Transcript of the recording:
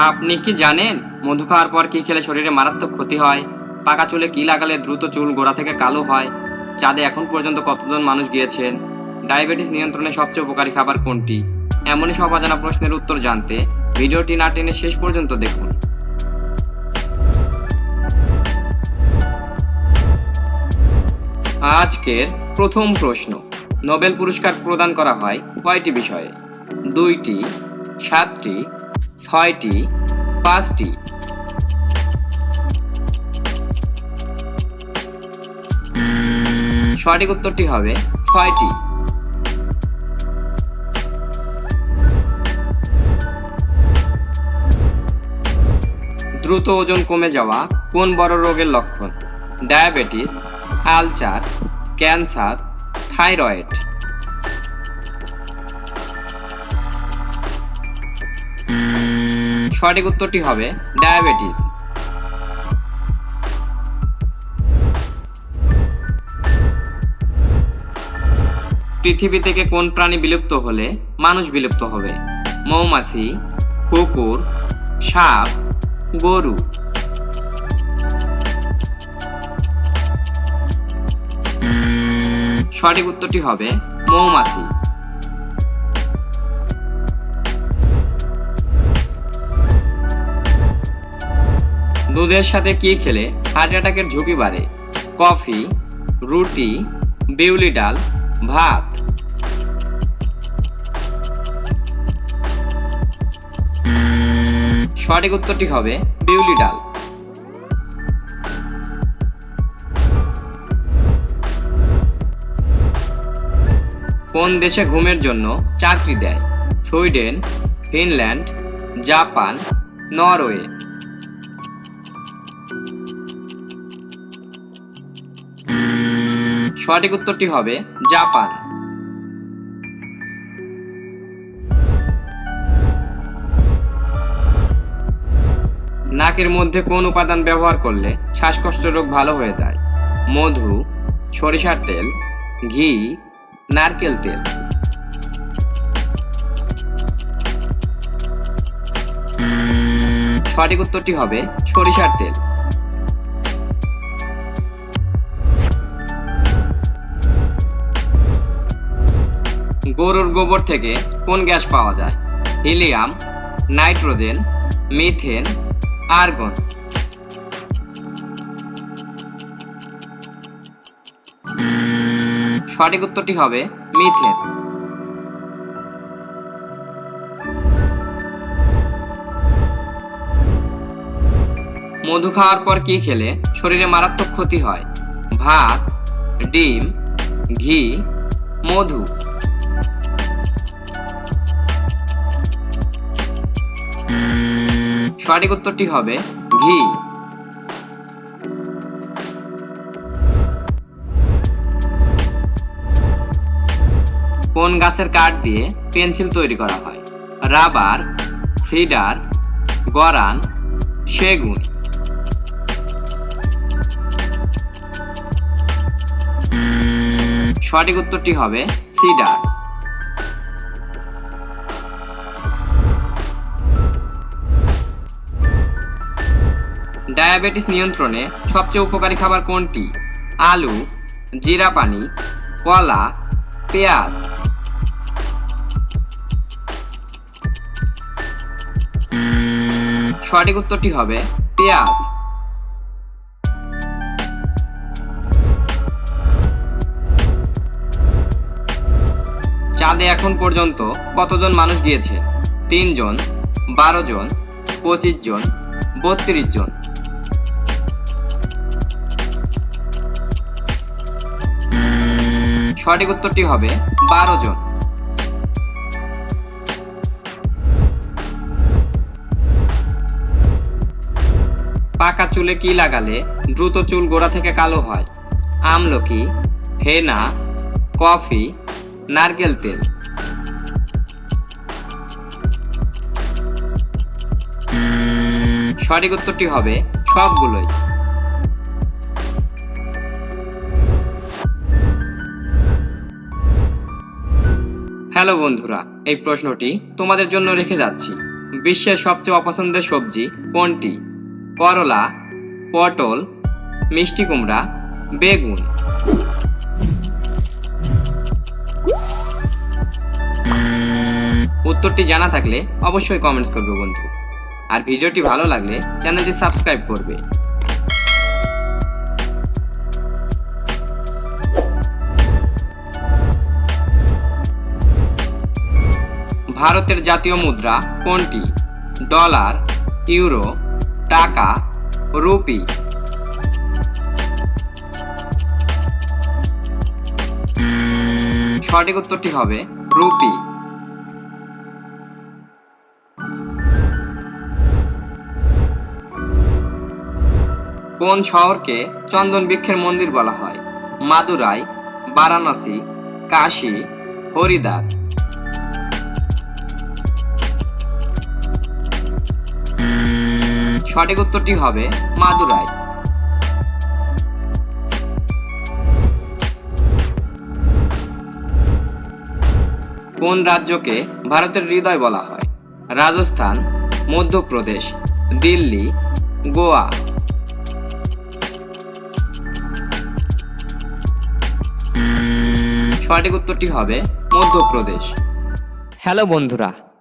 আপনি কি জানেন মধু খাওয়ার পর কি খেলে শরীরে মারাত্মক ক্ষতি হয়? পাকা চুলে কি লাগালে দ্রুত চুল গোড়া থেকে কালো হয়? চাঁদে এখন পর্যন্ত কতজন মানুষ গিয়েছেন? ডায়াবেটিস নিয়ন্ত্রণে সবচেয়ে উপকারী খাবার কোনটি? এমনই সব অজানা প্রশ্নের উত্তর জানতে ভিডিওটি না টেনে শেষ পর্যন্ত দেখুন। আজকের প্রথম প্রশ্ন, নোবেল পুরস্কার প্রদান করা হয় কয়টি বিষয়ে? দুইটি, সাতটি ছয়টি, পাঁচটি। সঠিক উত্তরটি হবে ছয়টি। দ্রুত ওজন কমে যাওয়া কোন বড় রোগের লক্ষণ? Diabetes, ulcer, cancer, thyroid. সঠিক উত্তরটি হবে ডায়াবেটিস। পৃথিবী থেকে কোন প্রাণী বিলুপ্ত হলে মানুষ বিলুপ্ত হবে? মৌমাছি, কুকুর, সাপ, গরু। সঠিক উত্তরটি হবে মৌমাছি। দুধের সাথে কি খেলে হার্ট অ্যাটাকের ঝুঁকি বাড়ে? কফি, রুটি, বিউলি ডাল, ভাত। সঠিক উত্তরটি হবে বিউলি ডাল। কোন দেশে ঘুমের জন্য চাকরি দেয়? Sweden, Finland, Japan, Norway. সঠিক উত্তরটি হবে জাপান। নাকের মধ্যে কোন উপাদান ব্যবহার করলে শ্বাসকষ্ট রোগ ভালো হয়ে যায়? মধু, সরিষার তেল, ঘি, নারকেল তেল। সঠিক উত্তরটি হবে সরিষার তেল। গরুর গোবর থেকে কোন গ্যাস পাওয়া যায়? Helium, nitrogen, methane, argon. সঠিক উত্তরটি হবে মিথেন। মধু খাওয়ার পর কি খেলে শরীরে মারাত্মক ক্ষতি হয়? ভাত, ডিম, ঘি, মধু। সঠিক উত্তরটি হবে ঘি। কোন গাছের কাঠ দিয়ে পেন্সিল তৈরি করা হয়? রাবার, সিডার, গরান, সেগুন। সঠিক উত্তরটি হবে সিডার। ডায়াবেটিস নিয়ন্ত্রণে সবচেয়ে উপকারী খাবার কোনটি? আলু, জিরা পানি, কলা, পেঁয়াজ। সঠিক উত্তরটি হবে পেঁয়াজ। চাঁদে এখন পর্যন্ত কতজন মানুষ গিয়েছে? তিনজন, বারো জন, পঁচিশ জন, বত্রিশ জন। সঠিক উত্তরটি হবে বারো জন। পাকা চুলে কি লাগালে দ্রুত চুল গোড়া থেকে কালো হয়? আমলকি, হেনা, কফি, নারকেল তেল। সঠিক উত্তরটি হবে সবগুলোই। হ্যালো বন্ধুরা, এই প্রশ্নটি তোমাদের জন্য রেখে যাচ্ছি। বিশ্বের সবচেয়ে অপছন্দের সবজি কোনটি? করলা, পটল, মিষ্টি কুমড়া, বেগুন। উত্তরটি জানা থাকলে অবশ্যই কমেন্টস করবে বন্ধু। আর ভিডিওটি ভালো লাগলে চ্যানেলটি সাবস্ক্রাইব করবে। ভারতের জাতীয় মুদ্রা কোনটি? ডলার, ইউরো, টাকা, রুপি। সঠিক উত্তরটি হবে রুপি। কোন শহরকে চন্দন বৃক্ষের মন্দির বলা হয়? মাদুরাই, বারাণসী, কাশী, হরিদ্বার। সঠিক উত্তরটি হবে মাদুরাই। কোন রাজ্যকে ভারতের হৃদয় বলা হয়? রাজস্থান, মধ্যপ্রদেশ, দিল্লি, গোয়া। সঠিক উত্তরটি হবে মধ্যপ্রদেশ। হ্যালো বন্ধুরা